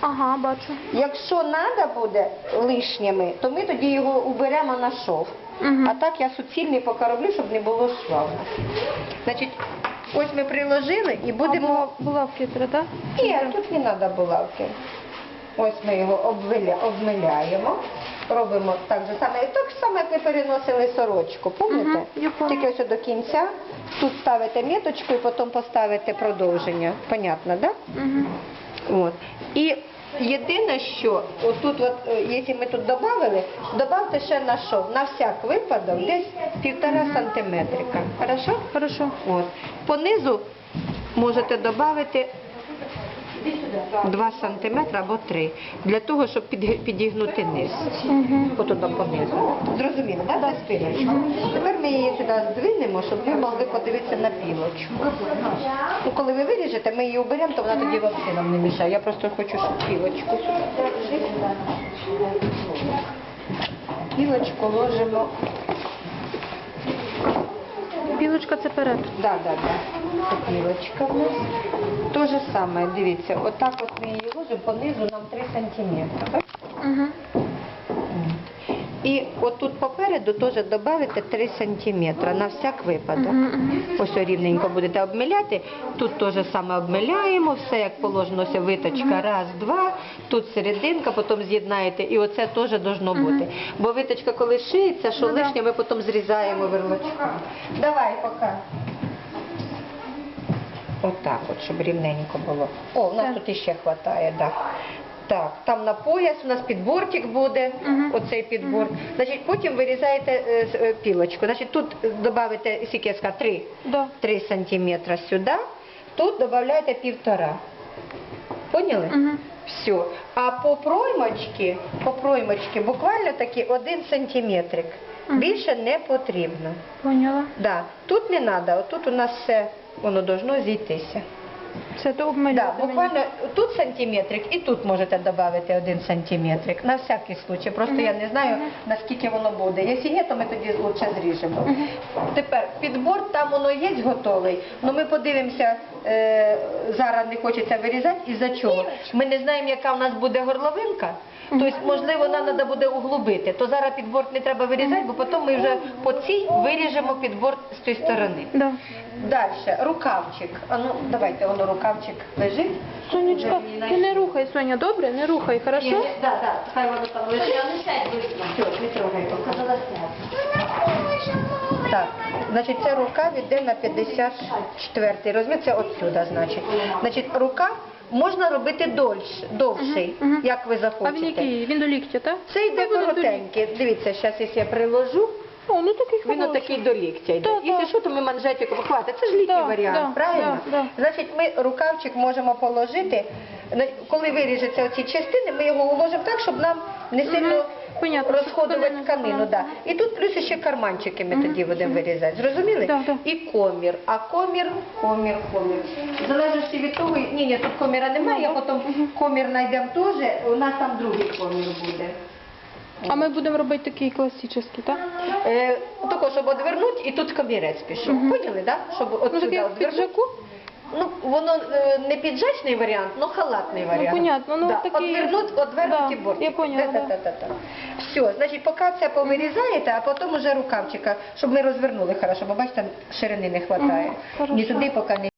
Ага, бачу. Якщо треба буде лишніми, то ми тоді його уберемо на шов. Мгм. А так я суцільний поки роблю, щоб не було шва. Значить, ось ми приложили і будемо. Булавки треба, так? Ні, тут не треба булавки. Ось ми його обвиля... обмиляємо. Робимо так же саме, так само, як ми переносили сорочку, пам'ятаєте? Мгм, я пам'ятаю. Тільки ось до кінця. Тут ставите міточку і потім поставите продовження. Понятно, так? Да? Угу. От. І єдине, що отут, от, е, якщо ми тут додали, додавте ще на що, на всяк випадок, десь півтора сантиметрика. Хорошо? Хорошо. От. Понизу можете додати 2 сантиметри або 3, для того, щоб під- підігнути низ. Там понизу. Зрозуміло, так? Да? спиночку. Тепер ми її сюди здвинемо, щоб ви могли подивитися на пілочку. Ну, коли ви виріжете, ми її уберемо, то вона тоді взагалі нам не мішає. Я просто хочу, щоб пілочку сюди. Пілочку ложимо. Білочка це перед. Да, да, да. Це в нас. То же саме, дивіться, отак от ми її ложимо, понизу нам 3 сантиметри. Угу. І отут попереду теж додати 3 сантиметри на всяк випадок. Ось рівненько будете обмиляти. Тут теж саме обмиляємо, все як положено, ось виточка, раз, два, тут серединка, потім з'єднаєте, і оце теж должно бути. Бо виточка, коли шиється, що Ну лишнє, ми потім зрізаємо верлочком. Давай, поки. Отак от, щоб рівненько було. О, у нас Так. тут іще вистачає, так. Так, там на пояс у нас підборчик буде, Мгм. оцей підбор. Значить, потім вирізаєте е, е, пілочку. Значить, тут додаєте сікеска 3, Да. 3 сантиметра сюди, тут додаєте півтора. Поняли? Угу. Все. А по проймочці, по проймочці буквально таки 1 сантиметрик. Мгм. Більше не потрібно. Поняла. Да. Тут не треба, тут у нас все воно должно зійтися. Це то Да, обмаляти мені. буквально тут сантиметрик і тут можете додати один сантиметрик. На всякий случай. Просто я не знаю, наскільки воно буде. Якщо є, то ми тоді лучше зріжемо. Тепер підбор там воно є готовий, але ми подивимося, е, зараз не хочеться вирізати, із-за чого. Ми не знаємо, яка в нас буде горловинка. Тобто, можливо, нам треба буде углубити. То зараз підбор не треба вирізати, бо потім ми вже по цій виріжемо підбор з тієї сторони. Да. Далі, рукавчик. А ну, давайте, воно рукавчик лежить. Сонечка, ти не рухай, Соня, добре? Не рухай, хорошо? да, да, хай воно там лежить. Все, не трогай поки. Так, значить, ця рука йде на 54 розмір, це отсюда, значить. Значить, рука можна робити дольше, довший, Мгм, мгм. як ви А він захочете. який? Він до ліктя, так? Це йде Та буде до коротенький. Дивіться, зараз якщо я приложу, О, ну такий він хороший. отакий до ліктя йде. Да, Якщо да. що, то ми манжетиком хватить. Це ж літній Да, варіант, да, правильно? да. Значить, ми рукавчик можемо положити. На- Коли виріжеться оці частини, ми його уложимо так, щоб нам не сильно. Понятно, розходувати тканина- тканину. Да. І тут плюс ще карманчики ми тоді будемо вирізати. Зрозуміли? Да, да. І комір. А комір, комір, комір. В залежності від того, ні, ні, тут коміра немає, я потім комір знайдемо теж, у нас там другий комір буде. А ми будемо робити такий класичний, так? Е, Тако, щоб одвернути, і тут комірець пішов. Поняли, так? Щоб от Ну, сюди такий в одвернути. піджаку? Ну, воно е, не піджачний варіант, але халатний варіант. понятно, ну, да. такий- Одвернуть, одвернуті Да, бортик. я поняла, да. Та-та-та-та. Все, значить, поки це повирізаєте, а потім уже рукавчика, щоб ми розвернули хорошо, бо бачите, ширини не вистачає. Мгм, хорошо. Ні туди поки не